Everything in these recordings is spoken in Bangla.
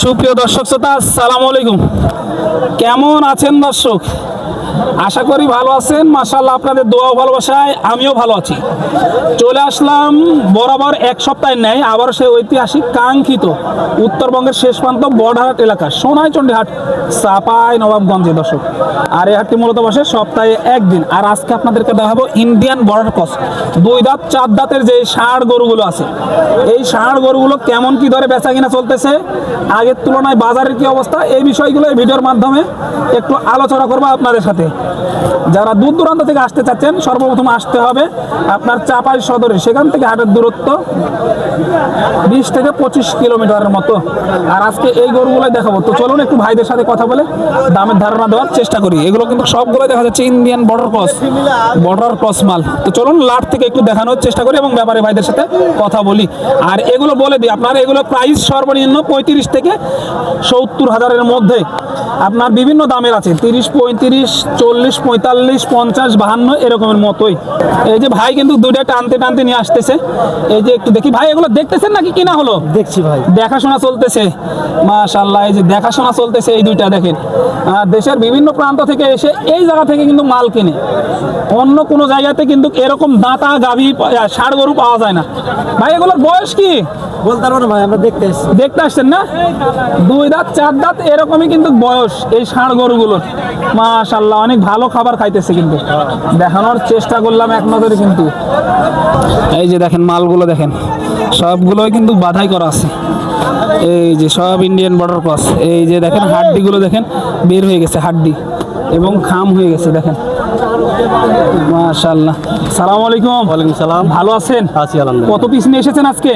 সুপ্রিয় দর্শক শ্রোতা আসসালামু আলাইকুম। কেমন আছেন দর্শক? আশা করি ভালো আছেন। মাশাল্লাহ আপনাদের দোয়া ভালোবাসায়, আমিও ভালো আছি। চলে আসলাম বরাবর এক সপ্তাহের ন্যায় আবার সেই ঐতিহাসিক কাঙ্ক্ষিত উত্তরবঙ্গের শেষ প্রান্ত বড়হাট এলাকা সোনাইচন্ডী হাট চাপাই, নবাবগঞ্জে। দর্শক, আর এই হাটটি মূলত বসে সপ্তাহে একদিন। আর আজকে আপনাদেরকে দেখাবো ইন্ডিয়ান বর্ডার ক্রস। দুই দাঁত, চার দাঁতের যে ষাঁড় গরুগুলো আছে, এই ষাঁড় গরুগুলো কেমন কি ধরে বেচা কিনা চলতেছে, আগের তুলনায় বাজারের কি অবস্থা, এই বিষয়গুলো এই ভিডিওর মাধ্যমে একটু আলোচনা করব আপনাদের সাথে। যারা দূর দূরান্ত থেকে আসতে চাচ্ছেন, সর্বপ্রথম আসতে হবে আপনার চাপাই সদরে। সেখান থেকে হাটের দূরত্ব বিশ থেকে পঁচিশ কিলোমিটারের মতো। আর আজকে এই গরুগুলো দেখাবো। তো চলুন একটু ভাইদের সাথে কথা বলে দামের ধারণা দেওয়ার চেষ্টা করি। এগুলো কিন্তু সবগুলো দেখা যাচ্ছে Indian border cross border cross মাল। তো চলুন লাট থেকে একটু দেখানোর চেষ্টা করি এবং ব্যাপারে ভাইদের সাথে কথা বলি। আর এগুলো বলে দিই, আপনার এগুলো প্রাইস সর্বনিম্ন পঁয়ত্রিশ থেকে সত্তর হাজারের মধ্যে। আপনার বিভিন্ন দামের আছে, তিরিশ, পঁয়ত্রিশ চল্লিশ পঁয়তাল্লিশ পঞ্চাশ বাহান্ন এরকমের মতোই। এই যে ভাই কিন্তু দুইটা টানতে টানতে নিয়ে আসতেছে। এই যে একটু দেখি ভাই এগুলো দেখতেছেন নাকি কিনা হলো? দেখছি ভাই। দেখাশোনা চলতেছে। মাশাল্লাহ এই যে দেখাশোনা চলতেছে এই দুইটা দেখেন। দেশের বিভিন্ন প্রান্ত থেকে এসে এই জায়গা থেকে কিন্তু মাল কিনে। অন্য কোনো জায়গাতে কিন্তু এরকম দাঁতা গাভী ষাড় গরু পাওয়া যায় না। ভাই এগুলোর বয়স কি? দেখতে আসছেন না? দুই দাঁত, চার দাঁত, এরকমই কিন্তু বয়স এই ষাঁড় অনেক ভালো খাবার খাইতেছে কিন্তু। দেখানোর চেষ্টা করলাম এক কিন্তু। এই যে দেখেন, মালগুলো দেখেন। সবগুলোই কিন্তু বাধাই করা আছে। এই যে সব ইন্ডিয়ান বর্ডার ক্রস এই যে দেখেন, হাড্ডিগুলো দেখেন, বের হয়ে গেছে, হাড্ডি। এবং খাম হয়ে গেছে, দেখেন। মাশাল্লাহ সালাম আলাইকুম। ওয়ালাইকুম সালাম। ভালো আছেন? আছি আলহামদুলিল্লাহ। কত পিস নিয়ে এসেছেন আজকে?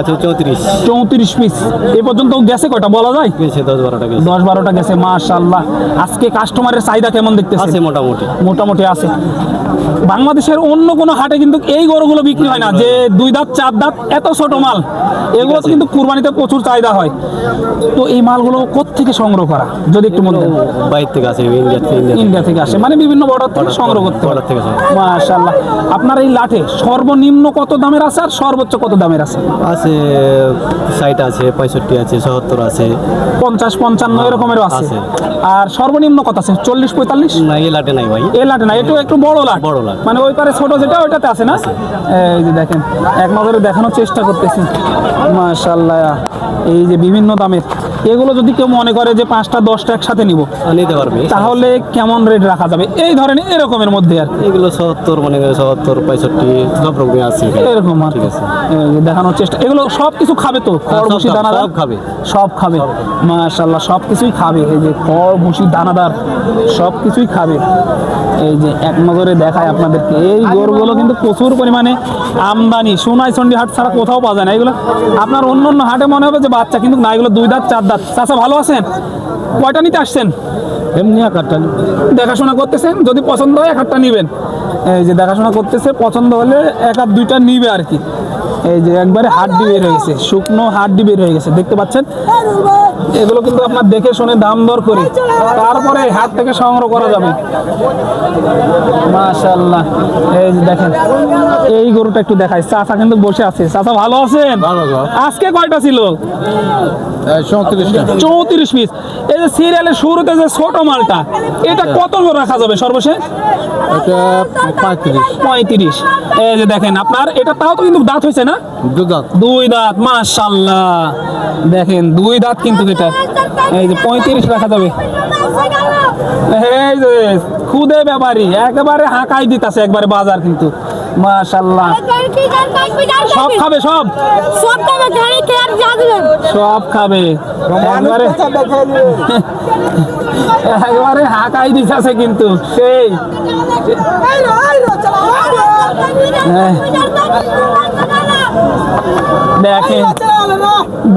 আছে চৌত্রিশ। চৌত্রিশ পিস এ পর্যন্ত গেছে কয়টা বলা যায়? গেছে দশ বারোটা গেছে। দশ বারোটা গেছে মাশাল্লাহ আজকে কাস্টমারের চাহিদা কেমন দেখতেছে আছে মোটামুটি। মোটামুটি আছে। বাংলাদেশের অন্য কোনো হাটে কিন্তু এই গরুগুলো বিক্রি হয় না। যে দুই দাঁত চার দাঁত এত ছোট মাল। এগুলো কিন্তু কুরবানিতে প্রচুর চাহিদা হয়। তো এই মালগুলো কোত্থেকে সংগ্রহ করা? যদি একটু মনে দেন বাইরে থেকে আসে ইন্ডিয়া থেকে থেকে। আসে। মানে বিভিন্ন বর্ডার থেকে সংগ্রহ করতে border থেকে। মাশাল্লাহ আপনার এই লাঠে সর্বনিম্ন কত দামের আছে আর সর্বোচ্চ কত দামের আছে? আছে ষাট আছে পঁয়ষট্টি আছে সত্তর আছে। পঞ্চাশ পঞ্চান্ন এরকমেরও আছে। আছে। আর সর্বনিম্ন কত আছে? চল্লিশ পঁয়তাল্লিশ? না এ লাটে নাই ভাই। এই লাটে না একটু একটু বড় লাট বড় লাট। মানে ওই পারে ছোট যেটা ওইটাতে আছে না? এই যে দেখেন এক নজরে দেখানোর চেষ্টা করতেছি। মাশাল্লাহ এই যে বিভিন্ন দামের। এগুলো যদি কেউ মনে করে যে পাঁচটা দশটা একসাথে নিব নিতে পারবে। তাহলে কেমন রেট রাখা যাবে? এই ধরেন এরকমের মধ্যে আর এগুলো সত্তর মনে করে সত্তর পঁয়ষট্টি সব রকমই আছে এরকম আর ঠিক আছে। দেখানোর চেষ্টা এগুলো সব কিছু খাবে তো? খড় ভুসি খাবে, দানাদার? সব খাবে। সব খাবে। মাশাল্লাহ সব কিছুই খাবে। এই যে খড় ভুসি দানাদার সব কিছুই খাবে। এই যে এক নজরে দেখায় আপনাদেরকে। এই গরুগুলো কিন্তু প্রচুর পরিমাণে আমদানি। সোনাই চন্ডী হাট ছাড়া কোথাও পাওয়া যায় না। এগুলো আপনার অন্য অন্য হাটে মনে হবে যে বাচ্চা কিন্তু না এগুলো দুই দাঁত চার দাঁত চাচা ভালো আছেন? কয়টা নিতে আসছেন? এমনি কাটটা দেখাশোনা করতেছেন? যদি পছন্দ হয় এক আধটা নিবেন। এই যে দেখাশোনা করতেছে পছন্দ হলে এক আধ দুইটা নিবে আর কি। এই যে একবারে হাড্ডি বের হয়ে গেছে শুকনো হাড্ডি বের হয়ে গেছে দেখতে পাচ্ছেন? এগুলো কিন্তু আপনার দেখে শুনে দাম দর করে। তারপরে হাট থেকে সংগ্রহ করা যাবে। মাশাল্লাহ এই দেখেন এই গরুটা একটু দেখাই। চাচা কিন্তু বসে আছে। চাচা ভালো আছেন? আজকে কয়টা ছিল? চৌত্রিশ পিস। এই যে সিরিয়ালের শুরুতে যে ছোট মালটা এটা কত করে রাখা যাবে সর্বশেষ? পঁয়ত্রিশ। এই যে দেখেন আপনার এটা তাও তো কিন্তু দাঁত হয়েছে না? দুদাত দুই দাঁত মাশাল্লাহ দেখেন দুই দাঁত কিন্তু এটা। এই যে পঁয়ত্রিশ রাখা যাবে। এই যে খুদে ব্যাপারী একেবারে হাঁকাই দিতাছে একবারে বাজার কিন্তু। মাশাল্লাহ। সব খাবে সব? সব খাবে একবারে একবারে হাঁকাই দিতেছে কিন্তু সেই। হ্যাঁ। দেখেন।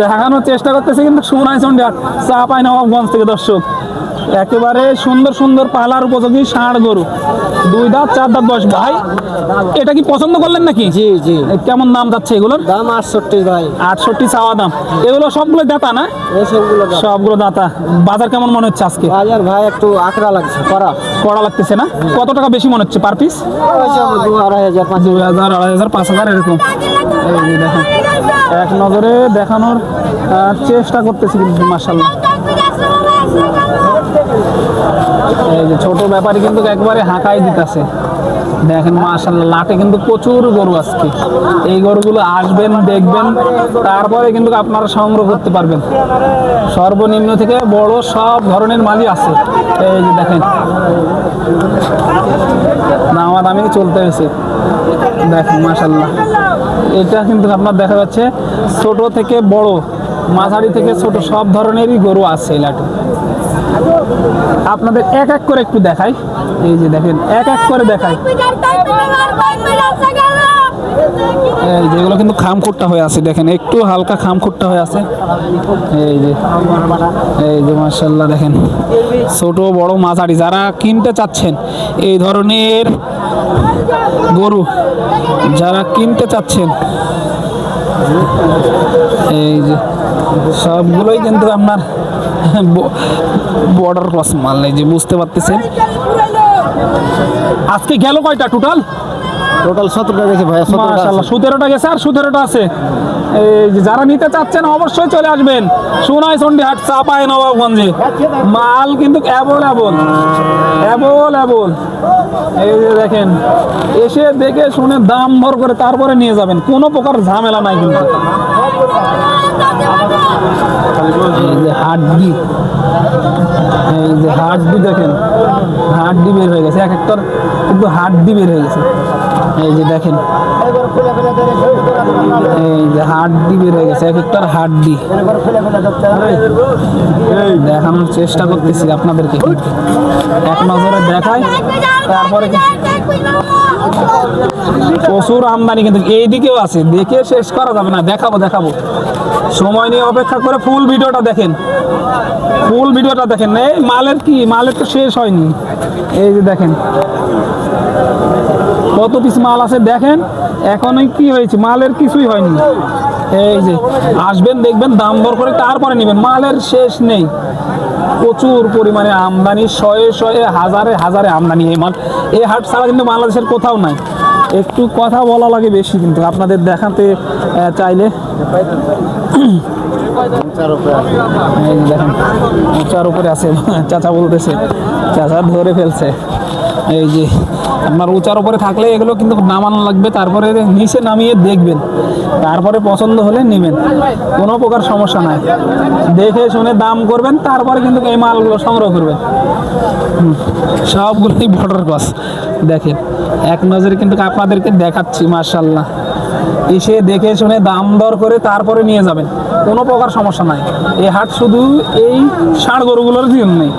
দেখানোর চেষ্টা করতেছে কিন্তু সোনাই চন্ডিয়া চা পায় না গঞ্জ থেকে দর্শক। একেবারে সুন্দর সুন্দর পালার উপযোগী ষাঁড় গরু। দুই দাঁত চার দাঁত বয়স। ভাই এটা কি পছন্দ করলেন নাকি? জি জি। কেমন দাম যাচ্ছে এগুলোর? দাম আটষট্টি ভাই। আটষট্টি চাওয়া দাম। এগুলো সবগুলো দাতা না? এসবগুলো দাম সবগুলো দাতা। বাজার কেমন মনে হচ্ছে আজকে? বাজার ভাই একটু আকড়া লাগছে করা কড়া লাগতেছে না? কত টাকা বেশি মনে হচ্ছে পার পিস দু আড়াই হাজার পাঁচ হাজার। আড়াই হাজার পাঁচ হাজার এরকম। দেখেন। এক নজরে দেখানোর চেষ্টা করতেছি কিন্তু মার্শাল্লাহ এই যে ছোট ব্যাপারে কিন্তু একবারে হাঁকাই দিতেছে। দেখেন মাশাল্লাহ লাটে কিন্তু প্রচুর গরু আজকে। এই গরুগুলো আসবেন, দেখবেন, তারপরে কিন্তু আপনারা সংগ্রহ করতে পারবেন। সর্বনিম্ন থেকে বড় সব ধরনের মালই আছে। এই যে দেখেন। নামা দামি চলতে হয়েছে। দেখেন মাশাল্লাহ এটা কিন্তু আপনার দেখা যাচ্ছে ছোট থেকে বড়। মাঝারি থেকে ছোট সব ধরনেরই গরু আছে এই লাটে। আপনাদের এক এক করে একটু দেখাই। এই যে দেখেন, এক এক করে দেখাই। এই যে এগুলো কিন্তু খামখুট্টা হয়ে আছে, দেখেন, একটু হালকা খামখুট্টা হয়ে আছে। এই যে এই যে মার্শাল্লাহ দেখেন, ছোট, বড়, মাঝারি, যারা কিনতে চাচ্ছেন এই ধরনের গরু, যারা কিনতে চাচ্ছেন, এই যে সবগুলোই কিন্তু আপনার বর্ডার ক্রস মাল নেই যে বুঝতে পারতেছেন। আজকে গেল কয়টা টোটাল টোটাল সতেরোটা গেছে ভাই সতেরোটা সতেরোটা গেছে আর সতেরোটা আছে। যারা নিতে চাচ্ছেন অবশ্যই চলে আসবেন। সোনাই চন্ডি হাট চাপায় নবাবগঞ্জে। মাল কিন্তু অ্যাভেলেবল। অ্যাভেলেবল। এই যে দেখেন, এসে দেখে শুনে দাম ভর করে তারপরে নিয়ে যাবেন। কোনো প্রকার ঝামেলা নাই কিন্তু। হাড্ডি। এই যে হাড্ডি দেখেন, হাড্ডি বের হয়ে গেছে। এক একটার কিন্তু হাড্ডি বের হয়ে গেছে। এই যে দেখেন, এই যে হাড্ডি বের হয়ে গেছে, এক একটার হাড্ডি। দেখানোর চেষ্টা করতেছি আপনাদেরকে এক নজরে দেখায় তারপরে প্রচুর আমদানি কিন্তু এইদিকেও আছে। দেখে শেষ করা যাবে না, দেখাবো দেখাবো। সময় নিয়ে অপেক্ষা করে ফুল ভিডিওটা দেখেন। ফুল ভিডিওটা দেখেন। এই মালের কি? মালের তো শেষ হয়নি। এই যে দেখেন কত পিস মাল আছে দেখেন? এখনই কি হয়েছে? মালের কিছুই হয়নি। এই যে, আসবেন, দেখবেন, দাম দর করে তারপরে নেবেন। মালের শেষ নেই। প্রচুর পরিমাণে আমদানি, শয়ে শয়ে হাজারে হাজারে আমদানি এই মাল। এই হাট ছাড়া কিন্তু বাংলাদেশের কোথাও নাই। একটু কথা বলা লাগে বেশি কিন্তু। আপনাদের দেখাতে চাইলে। উঁচার উপরে আছে। চাচা বলতেছে, চাচা ধরে ফেলছে। এই যে আপনার উঁচার উপরে থাকলে এগুলো কিন্তু নামানো লাগবে, তারপরে নিচে নামিয়ে দেখবেন। তারপরে পছন্দ হলে নেবেন। কোনো প্রকার সমস্যা নাই। দেখে শুনে দাম করবেন, তারপরে কিন্তু এই মালগুলো সংগ্রহ করবেন। সবগুলোই বর্ডার ক্রস দেখেন, এক নজরে কিন্তু আপনাদেরকে দেখাচ্ছি মার্শাল্লাহ এসে দেখে শুনে দাম দর করে তারপরে নিয়ে যাবেন। কোনো প্রকার সমস্যা নাই। এই হাট শুধু এই ষাঁড় গরুগুলোর জন্যই।